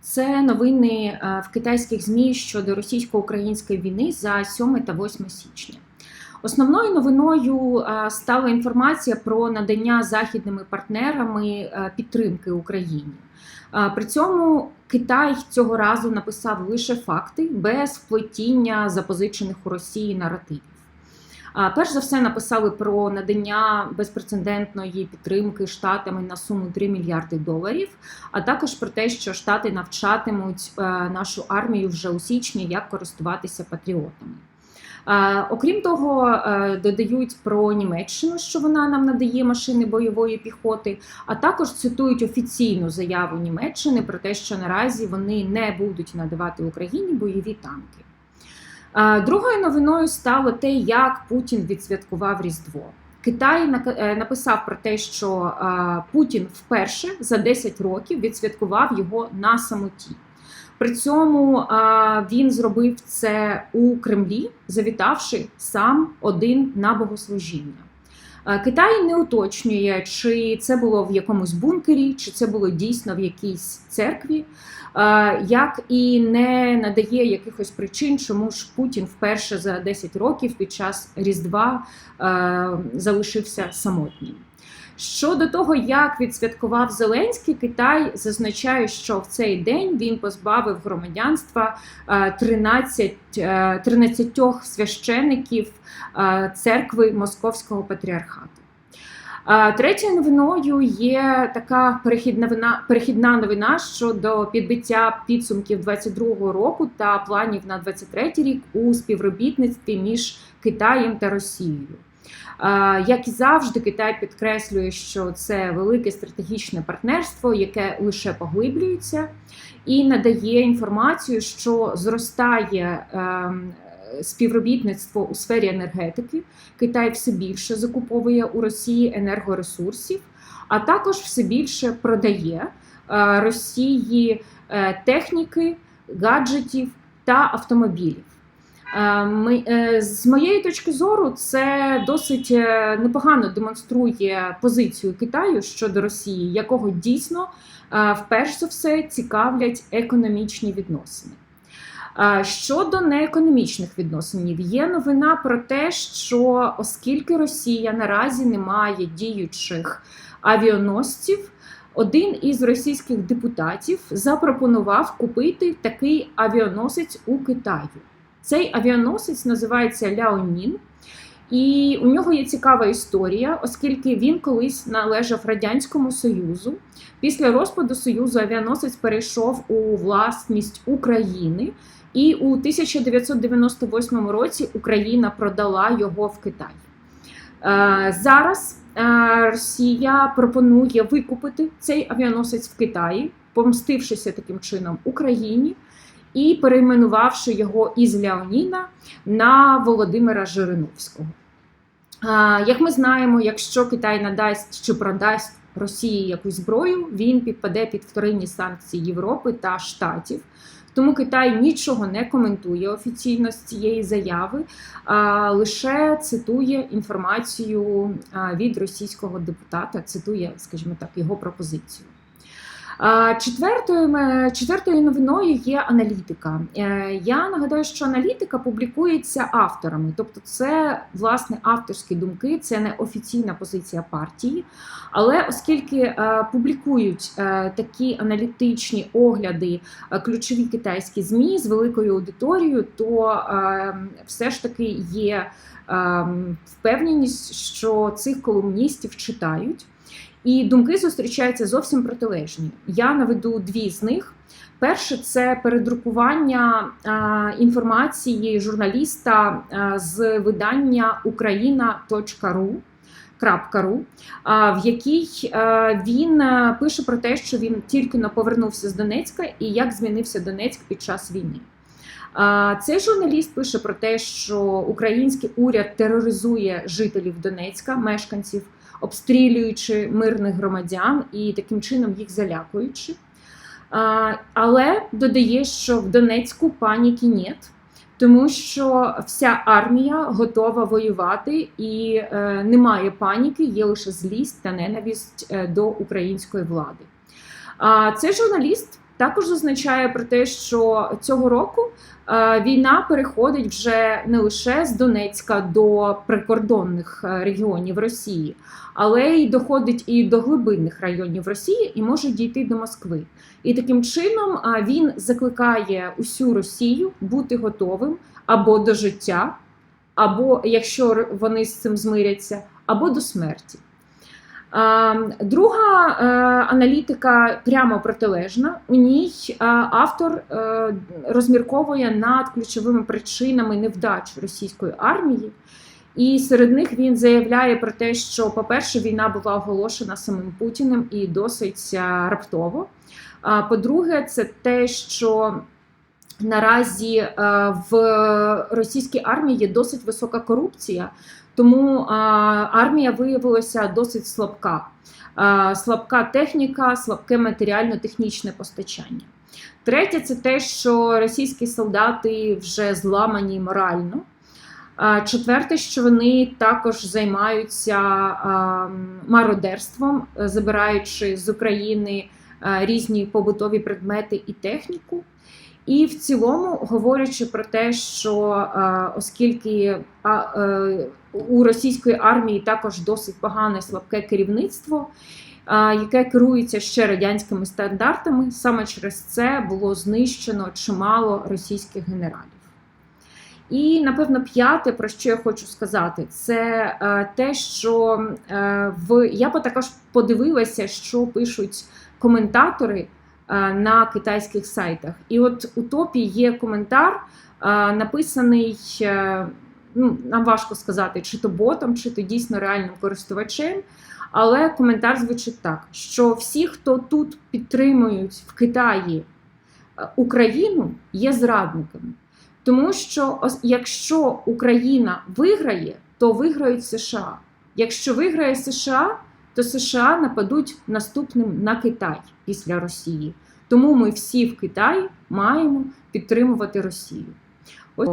Це новини е, в китайських ЗМІ щодо російсько-української війни за 7 та 8 січня. Основною новиною е, стала інформація про надання західними партнерами е, підтримки Україні. При цьому Китай цього разу написав лише факти без вплетіння запозичених у Росії наративів. Перш за все написали про надання безпрецедентної підтримки штатами на суму 3 мільярди доларів, а також про те, що штати навчатимуть е, нашу армію вже у січні, як користуватися патріотами. Окрім того, е, додають про Німеччину, що вона нам надає машини бойової піхоти, а також цитують офіційну заяву Німеччини про те, що наразі вони не будуть надавати Україні бойові танки. Другою новиною стало те, як Путін відсвяткував Різдво. Китай е, написав про те, що Путін вперше за 10 років відсвяткував його на самоті. При цьому він зробив це у Кремлі, завітавши сам один на богослужіння. Китай не уточнює, чи це було в якомусь бункері, чи це було дійсно в якійсь церкві, як і не надає якихось причин, чому ж Путін вперше за 10 років під час Різдва залишився самотнім. Щодо того, як відсвяткував Зеленський, Китай зазначає, що в цей день він позбавив громадянства 13 13 священиків церкви Московського патріархату. Третьою новиною є така перехідна новина, перехідна новина щодо підбиття підсумків 22-го року та планів на 23-й рік у співробітництві між Китаєм та Росією. Як і завжди, Китай підкреслює, що це велике стратегічне партнерство, яке лише поглиблюється, і надає інформацію, що зростає ем, співробітництво у сфері енергетики. Китай все більше закуповує у Росії енергоресурсів, а також все більше продає е, Росії е, техніки, гаджетів та автомобілів. Е, ми, з моєї точки зору, це досить непогано демонструє позицію Китаю щодо Росії, якого дійсно вперше за все цікавлять економічні відносини. Щодо неекономічних відносинів, є новина про те, що оскільки Росія наразі не має діючих авіаносців, один із російських депутатів запропонував купити такий авіаносець у Китаю. Цей авіаносець називається Ляонін. І у нього є цікава історія, оскільки він колись належав Радянському Союзу. Після розпаду Союзу авіаносець перейшов у власність України, і у 1998 році Україна продала його в Китай. Е, зараз е, Росія пропонує викупити цей авіаносець в Китаї, помстившися таким чином Україні і перейменувавши його із Леоніна на Володимира Жириновського. Як ми знаємо, якщо Китай надасть чи продасть Росії якусь зброю, він підпаде під вторинні санкції Європи та Штатів. Тому Китай нічого не коментує офіційно з цієї заяви, а лише цитує інформацію від російського депутата, цитує, скажімо так, його пропозицію. Четвертою четвертою новиною є аналітика. Е, я нагадаю, що аналітика публікується авторами, тобто це власне авторські думки, це не офіційна позиція партії. Але оскільки е, публікують е, такі аналітичні огляди ключові китайські змі з великою аудиторією, то все ж таки є впевненість, що цих колумністів читають. І думки зустрічаються зовсім протилежні. Я наведу дві з них. Перше це передрукування інформації журналіста з видання Україна.ру. .ру, в якій він пише про те, що він тільки но повернувся з Донецька і як змінився Донецьк під час війни. Цей журналіст пише про те, що український уряд тероризує жителів Донецька, мешканців обстрілюючи мирних громадян і таким чином їх залякуючи. Але додає, що в Донецьку паніки нет, тому що вся армія готова воювати і е, немає паніки, є лише злість та ненависть е, до української влади. Цей журналіст Також зазначає про те, що цього року е, війна переходить вже не лише з Донецька до прикордонних е, регіонів Росії, але й доходить і до глибинних районів Росії і може дійти до Москви. І таким чином е, він закликає усю Росію бути готовим або до життя, або якщо вони з цим змиряться, або до смерті. Друга е, аналітика прямо протилежна. У ній е, автор е, розмірковує над ключовими причинами невдач російської армії. І серед них він заявляє про те, що, по-перше, війна була оголошена самим Путіним і досить раптово. А по-друге, це те, що наразі в російській армії є досить висока корупція, тому армія виявилася досить слабка. Слабка техніка, слабке матеріально-технічне постачання. Третє, це те, що російські солдати вже зламані морально. Четверте, що вони також займаються мародерством, забираючи з України різні побутові предмети і техніку. І в цілому, говорячи про те, що е, оскільки е, у російської армії також досить погане слабке керівництво, е, яке керується ще радянськими стандартами, саме через це було знищено чимало російських генералів. І, напевно, п'яте, про що я хочу сказати, це те, що в я також подивилася, що пишуть коментатори на китайських сайтах. І от у топі є коментар, е, написаний. е, Ну, нам важко сказати, чи то ботом, чи то дійсно реальним користувачем. Але коментар звучить так: що всі, хто тут підтримують в Китаї е, Україну, є зрадниками. Тому що якщо Україна виграє, то виграють США. Якщо виграє США, то США нападуть наступним на Китай після Росії. Тому ми всі в Китаї маємо підтримувати Росію. Ось